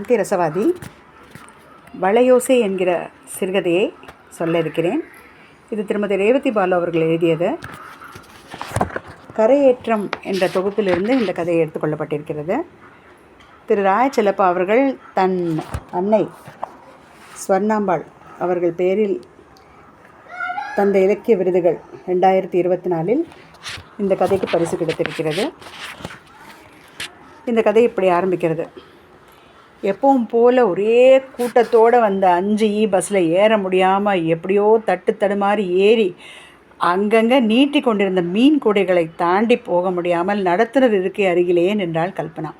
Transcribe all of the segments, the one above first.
சாந்தி ரசவாதி வளையோசை என்கிற சிறுகதையை சொல்ல இருக்கிறேன். இது திருமதி ரேவதி பாலு அவர்கள் எழுதியது. கரையேற்றம் என்ற தொகுப்பிலிருந்து இந்த கதை எடுத்துக்கொள்ளப்பட்டிருக்கிறது திரு ராயச்செல்லப்பா அவர்கள் தன் அன்னை ஸ்வர்ணாம்பாள் அவர்கள் பேரில் தந்த இலக்கிய விருதுகள் ரெண்டாயிரத்தி இருபத்தி நாலில் இந்த கதைக்கு பரிசு கிடைத்திருக்கிறது. இந்த கதை இப்படி ஆரம்பிக்கிறது. எப்பவும் போல் ஒரே கூட்டத்தோடு வந்த அஞ்சு e இ பஸ்ஸில் ஏற முடியாமல் எப்படியோ தட்டு தடுமாறி ஏறி அங்கங்கே நீட்டி கொண்டிருந்த மீன் கூடைகளை தாண்டி போக முடியாமல் நடத்துனர் இருக்கை அருகிலேயே நின்றாள் கல்பனா.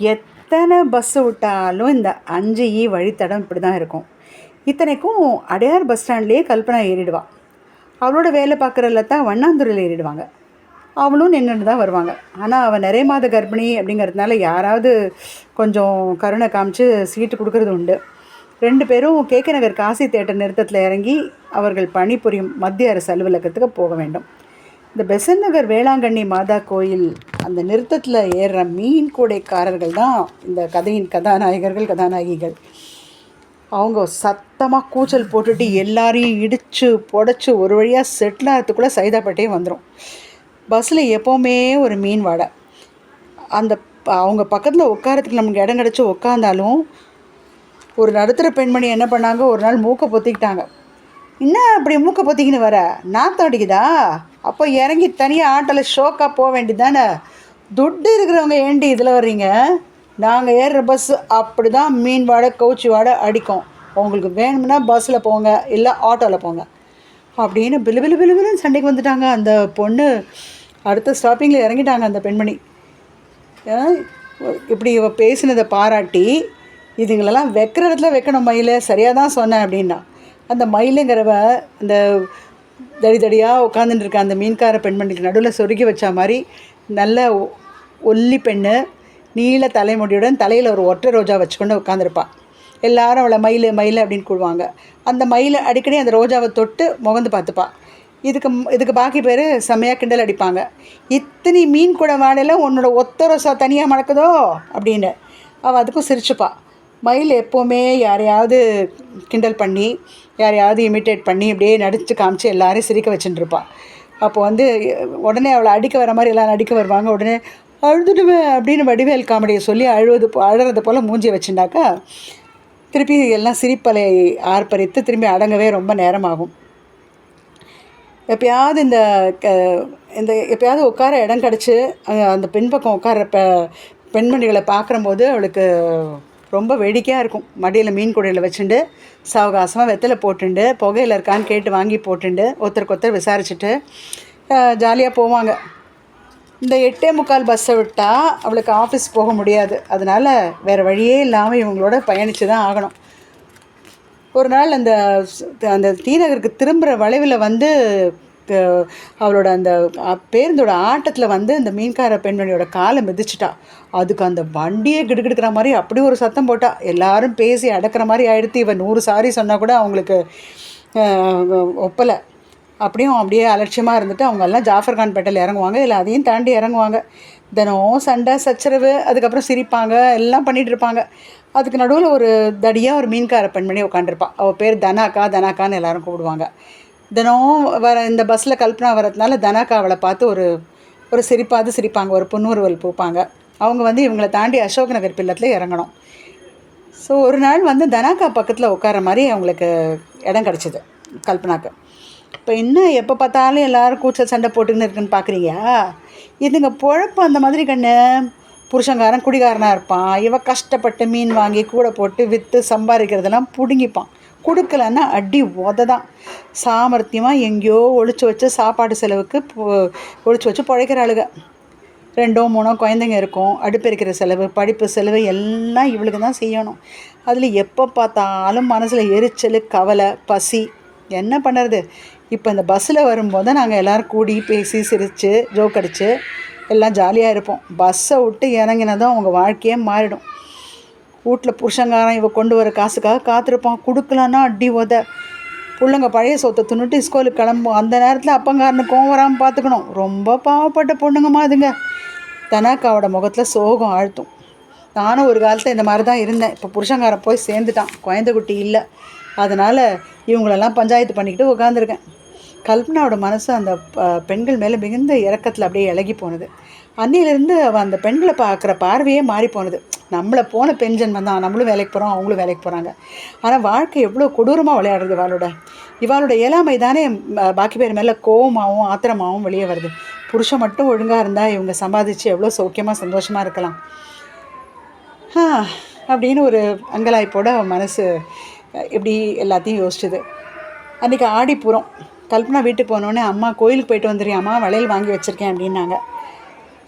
எத்தனை பஸ்ஸு விட்டாலும் இந்த அஞ்சு இ வழித்தடம் இப்படி தான் இருக்கும். இத்தனைக்கும் அடையார் பஸ் ஸ்டாண்ட்லேயே கல்பனா ஏறிடுவாள் அவளோட வேலை பார்க்குற தான் வண்ணாந்துறையில் ஏறிடுவாங்க. அவளும் நின்றுட்டு தான் வருவாங்க. ஆனால் அவள் நிறைய மாத கர்ப்பிணி அப்படிங்கிறதுனால யாராவது கொஞ்சம் கருணை காமிச்சு சீட்டு கொடுக்கறது உண்டு. ரெண்டு பேரும் கேகே நகர் காசி தேட்டர் நிறுத்தத்தில் இறங்கி அவர்கள் பணிபுரியும் மத்திய அரசு அலுவலகத்துக்கு போக வேண்டும். இந்த பெசன் நகர் வேளாங்கண்ணி மாதா கோயில் அந்த நிறுத்தத்தில் ஏறுற மீன் கூடைக்காரர்கள் தான் இந்த கதையின் கதாநாயகர்கள் கதாநாயகிகள். அவங்க சத்தமாக கூச்சல் போட்டுட்டு எல்லாரையும் இடித்து புடச்சி ஒரு வழியாக செட்டில் ஆகிறதுக்குள்ளே சைதாப்பேட்டையே வந்துடும் பஸ்ஸில் எப்போவுமே ஒரு மீன் வாடை. அந்த அவங்க பக்கத்தில் உட்காரத்துக்கு நமக்கு இடம் கிடச்சி உட்காந்தாலும் ஒரு நடுத்தர பெண்மணி என்ன பண்ணாங்க? ஒரு நாள் மூக்கை பொத்திக்கிட்டாங்க. என்ன அப்படி மூக்கை பொத்திக்கின்னு வர? நாத்தம் அடிக்குதா அப்போ இறங்கி தனியாக ஆட்டோவில் ஷோக்காக போக வேண்டியது தானே துட்டு இருக்கிறவங்க ஏண்டி இதில் வர்றீங்க? நாங்கள் ஏறுற பஸ்ஸு அப்படி தான் மீன் வாடை கவுச்சி வாடை அடிக்கும். உங்களுக்கு வேணும்னா பஸ்ஸில் போங்க இல்லை ஆட்டோவில் போங்க. அப்படின்னு பிலு பிலு பிலு பிலுன்னு சண்டைக்கு வந்துட்டாங்க அந்த பொண்ணு. அடுத்த ஸ்டாப்பிங்கில் இறங்கிட்டாங்க அந்த பெண்மணி. இப்படி இவ பேசினதை பாராட்டி இதுங்களெல்லாம் வைக்கிற இடத்துல வைக்கணும் மயில் சரியாக தான் சொன்னேன் அப்படின்னா. அந்த மயிலுங்கிறவ அந்த தடி தடியாக உட்காந்துட்டு இருக்க அந்த மீன்கார பெண்மணிக்கு நடுவில் சொருகி வச்ச மாதிரி நல்ல ஒல்லி பெண்ணு நீல தலைமுடியுடன் தலையில் ஒரு ஒற்றை ரோஜா வச்சுக்கொண்டு உட்காந்துருப்பாள் எல்லாரும் அவளை மயில் மயில் அப்படின்னு கூடுவாங்க. அந்த மயில் அடிக்கடி அந்த ரோஜாவை தொட்டு முகந்து பார்த்துப்பாள் இதுக்கு இதுக்கு பாக்கி பேர் செம்மையாக கிண்டல் அடிப்பாங்க. இத்தனை மீன் கூட வாடையில் உன்னோட ஒத்த ரோசா தனியாக மணக்குதோ? அப்படின்னு. அவள் அதுக்கும் சிரிச்சுப்பா. மயில் எப்போவுமே யாரையாவது கிண்டல் பண்ணி யாரையாவது இமிட்டேட் பண்ணி அப்படியே நடித்து காமிச்சு எல்லாரையும் சிரிக்க வச்சுட்டுருப்பாள் அப்போ வந்து உடனே அவளை அடிக்க வர மாதிரி எல்லோரும் அடிக்க வருவாங்க. உடனே அழுதுடுவேன் அப்படின்னு வடிவேல் காமெடியை சொல்லி அழுவது அழுறது போல் மூஞ்சி வச்சுட்டாக்கா திருப்பி எல்லாம் சிரிப்பலை ஆர்ப்பரித்து திரும்பி அடங்கவே ரொம்ப நேரமாகும். எப்பயாவது இந்த க இந்த எப்பயாவது உட்கார இடம் கிடச்சி அந்த பெண் பக்கம் உட்கார பெண்மணிகளை பார்க்குறம்போது அவளுக்கு ரொம்ப வேடிக்கையாக இருக்கும். மடியில் மீன் குடையில் வச்சுட்டு சாவகாசமாக வெத்தலை போட்டுண்டு புகையில் இருக்கான்னு கேட்டு வாங்கி போட்டுண்டு ஒருத்தருக்கு ஒருத்தர் விசாரிச்சுட்டு ஜாலியாக போவாங்க. இந்த எட்டே முக்கால் பஸ்ஸை விட்டால் அவளுக்கு ஆஃபீஸ் போக முடியாது. அதனால் வேறு வழியே இல்லாமல் இவங்களோட பயணித்து தான் ஆகணும். ஒரு நாள் அந்த அந்த தீநகருக்கு திரும்புகிற வளைவில் வந்து அவளோட அந்த பேருந்தோட ஆட்டத்தில் வந்து அந்த மீன்கார பெண்மணியோட காலை மிதிச்சிட்டா. அதுக்கு அந்த வண்டியே கிடுக்கிடுக்கிற மாதிரி அப்படி ஒரு சத்தம் போட்டா. எல்லாரும் பேசி அடக்கிற மாதிரி ஆயிடுத்து. இவன் நூறு சாரி சொன்னால் கூட அவங்களுக்கு ஒப்பலை. அப்படியும் அப்படியே அலட்சியமாக இருந்துட்டு அவங்க எல்லாம் ஜாஃபர் கான் பேட்டையில் இறங்குவாங்க. இல்லை அதையும் தாண்டி இறங்குவாங்க. தினம் சண்டை சச்சரவு அதுக்கப்புறம் சிரிப்பாங்க. எல்லாம் பண்ணிகிட்டு இருப்பாங்க. அதுக்கு நடுவில் ஒரு தடியாக ஒரு மீன்கார பெண்மணி உட்காண்டிருப்பாள் அவள் பேர் தனாக்கா தனாக்கான்னு எல்லோரும் கூப்பிடுவாங்க. தினம் வர இந்த பஸ்ஸில் கல்பனா வரதுனால தனாக்கா அவளை பார்த்து ஒரு ஒரு சிரிப்பாவது சிரிப்பாங்க. ஒரு புன்னுருவல் பூப்பாங்க. அவங்க வந்து இவங்களை தாண்டி அசோக் நகர் பில்லத்தில் இறங்கணும். ஸோ ஒரு நாள் வந்து தனாக்கா பக்கத்தில் உட்கார மாதிரி அவங்களுக்கு இடம் கிடச்சிது கல்பனாக்கு. இப்போ இன்னும் எப்போ பார்த்தாலும் எல்லோரும் கூச்ச சண்டை போட்டுக்கின்னு இருக்குன்னு பார்க்குறீங்க இதுங்க பொழப்பு அந்த மாதிரி கண்ணு? புருஷங்காரன் குடிகாரனாக இருப்பான். இவன் கஷ்டப்பட்டு மீன் வாங்கி கூட போட்டு விற்று சம்பாதிக்கிறதெல்லாம் பிடுங்கிப்பான். கொடுக்கலன்னா அடி உத தான் சாமர்த்தியமாக எங்கேயோ ஒழிச்சு வச்சு சாப்பாடு செலவுக்கு ஒழிச்சு வச்சு பிழைக்கிற ஆளுக. ரெண்டோ மூணோ குழந்தைங்க இருக்கும். அடுப்பெருக்கிற செலவு படிப்பு செலவு எல்லாம் இவளுக்கு தான் செய்யணும். அதில் எப்போ பார்த்தாலும் மனசில் எரிச்சல் கவலை பசி. என்ன பண்ணுறது? இப்போ இந்த பஸ்ஸில் வரும்போது நாங்கள் எல்லோரும் கூடி பேசி சிரித்து ஜோக் அடித்து எல்லாம் ஜாலியாக இருப்போம். பஸ்ஸை விட்டு இறங்கினதும் அவங்க வாழ்க்கையே மாறிடும். வீட்டில் புருஷங்காரன் இவ கொண்டு வர காசுக்காக காத்திருப்பான். கொடுக்கலன்னா அடி உத. பிள்ளைங்க பழைய சொத்தை துணுட்டு ஸ்கூலுக்கு கிளம்பும். அந்த நேரத்தில் அப்பங்காரனுக்கும் வராமல் பார்த்துக்கணும் ரொம்ப பாவப்பட்ட பொண்ணுங்கம்மா அதுங்க. தனாக்காவோட முகத்தில் சோகம் ஆழ்த்தும். நானும் ஒரு காலத்தில் இந்த மாதிரி தான் இருந்தேன். இப்போ புருஷங்காரன் போய் சேர்ந்துட்டான். குழந்தை குட்டி இல்லை. அதனால் இவங்களெல்லாம் பஞ்சாயத்து பண்ணிக்கிட்டு உட்காந்துருக்கேன் கல்பனாவோட மனசு அந்த ப- பெண்கள் மேலே மிகுந்த இறக்கத்தில் அப்படியே இலகி போனது. அன்னையிலேருந்து அவள் அந்த பெண்களை பார்க்குற பார்வையே மாறி போனது. நம்மளை போன பெண் ஜென்மம் தான். நம்மளும் வேலைக்கு போகிறோம் அவங்களும் வேலைக்கு போகிறாங்க ஆனால் வாழ்க்கை எவ்வளோ கொடூரமாக விளையாடுறது இவாளோட. இவாளோட இயலாமை தானே பாக்கி பேர் மேலே கோவமாகவும் ஆத்திரமாகவும் வெளியே வருது. புருஷன் மட்டும் ஒழுங்காக இருந்தால் இவங்க சம்பாதிச்சு எவ்வளோ சௌக்கியமாக சந்தோஷமாக இருக்கலாம். அப்படின்னு ஒரு அங்கலாய்ப்போட அவன் மனசு இப்படி எல்லாத்தையும் யோசிச்சுது. அன்றைக்கி ஆடிப்புறம் கல்பனா வீட்டுக்கு போனோடனே அம்மா கோயிலுக்கு போயிட்டு வந்துடுறியா அம்மா வளையல் வாங்கி வச்சுருக்கேன் அப்படின்னாங்க.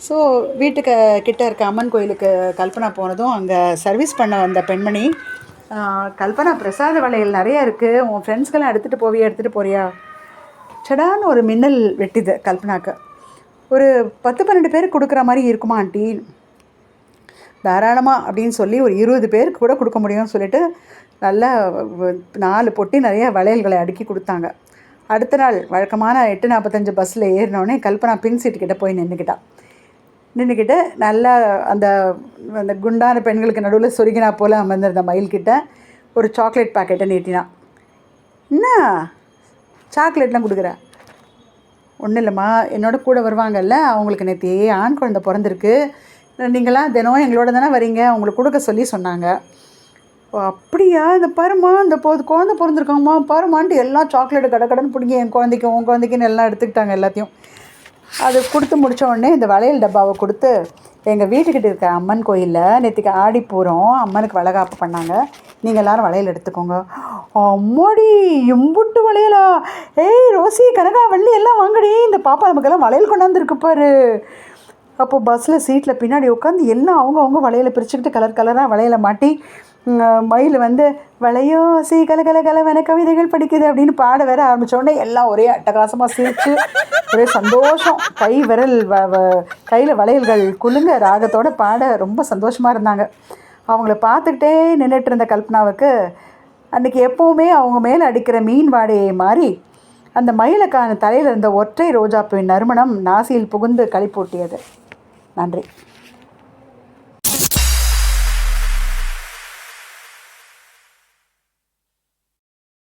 ஸோ வீட்டுக்கு கிட்ட இருக்க அம்மன் கோயிலுக்கு கல்பனா போனதும் அங்கே சர்வீஸ் பண்ண வந்த பெண்மணி கல்பனா பிரசாத வளையல் நிறையா இருக்குது உன் ஃப்ரெண்ட்ஸ்க்கெல்லாம் எடுத்துகிட்டு போவியா எடுத்துகிட்டு போறியா? சடான்னு ஒரு மின்னல் வெட்டிது கல்பனாக்கு. ஒரு பத்து பன்னெண்டு பேருக்கு கொடுக்குற மாதிரி இருக்குமா ஆண்டி? தாராளமாக அப்படின்னு சொல்லி ஒரு இருபது பேருக்கு கூட கொடுக்க முடியும்னு சொல்லிட்டு நல்லா நாலு பொட்டி நிறைய வளையல்களை அடுக்கி கொடுத்தாங்க. அடுத்த நாள் வழக்கமான எட்டு நாற்பத்தஞ்சு பஸ்ஸில் ஏறினோடனே கல்பனா பின் சீட்டு கிட்டே போய் நின்றுக்கிட்டா நின்றுக்கிட்டு நல்லா அந்த அந்த குண்டான பெண்களுக்கு நடுவில் சொருகினா போல் அமர்ந்திருந்த மயில்கிட்ட ஒரு சாக்லேட் பாக்கெட்டை நீட்டினான் என்ன சாக்லேட்லாம் கொடுக்குற? ஒன்றும் இல்லைம்மா என்னோட கூட வருவாங்கல்ல அவங்களுக்கு நேற்று ஆண் குழந்தை பிறந்திருக்கு. நீங்களாம் தினம் எங்களோட தானே வரீங்க அவங்களுக்கு கொடுக்க சொல்லி சொன்னாங்க. அப்படியா? இந்த பாரும்மா இந்த போது குழந்தை பிறந்திருக்காங்கம்மா. பாருமான்ட்டு எல்லாம் சாக்லேட்டு கடை கடன் பிடிங்கி என் குழந்தைக்கு உன் குழந்தைக்குன்னு எல்லாம் எடுத்துக்கிட்டாங்க எல்லாத்தையும். அது கொடுத்து முடித்த உடனே இந்த வளையல் டப்பாவை கொடுத்து எங்கள் வீட்டுக்கிட்ட இருக்க அம்மன் கோயிலில் நேற்றுக்கு ஆடி போகிறோம் அம்மனுக்கு வளகாப்பு பண்ணாங்க. நீங்கள் எல்லோரும் வளையல் எடுத்துக்கோங்க. அம்மாடி எம்புட்டு வளையலா? ஏய் ரோசி கனகா வள்ளி எல்லாம் வாங்கடி. இந்த பாப்பா நமக்கெல்லாம் வளையல் கொண்டாந்துருக்கு பாரு. அப்போ பஸ்ஸில் சீட்டில் பின்னாடி உட்காந்து எல்லாம் அவங்க அவங்க வளையலை பிரிச்சுக்கிட்டு கலர் கலராக வளையலை மாட்டி மயில் வந்து வளையோ சீ கல கலவன கவிதைகள் படிக்குது அப்படின்னு பாட வேற ஆரம்பித்தோடனே எல்லாம் ஒரே அட்டகாசமாக சிரிச்சு ஒரே சந்தோஷம். கை விரல் வ வ- கையில் வளையல்கள் குலுங்க ராகத்தோடு பாட ரொம்ப சந்தோஷமாக இருந்தாங்க. அவங்கள பார்த்துக்கிட்டே நின்றுட்டு இருந்த கல்பனாவுக்கு அன்றைக்கி எப்போவுமே அவங்க மேலே அடிக்கிற மீன் வாடையை மாறி அந்த மயிலுக்கான தலையில் இருந்த ஒற்றை ரோஜாப்பூவின் நறுமணம் நாசியில் புகுந்து களிப்பூட்டியது நன்றி.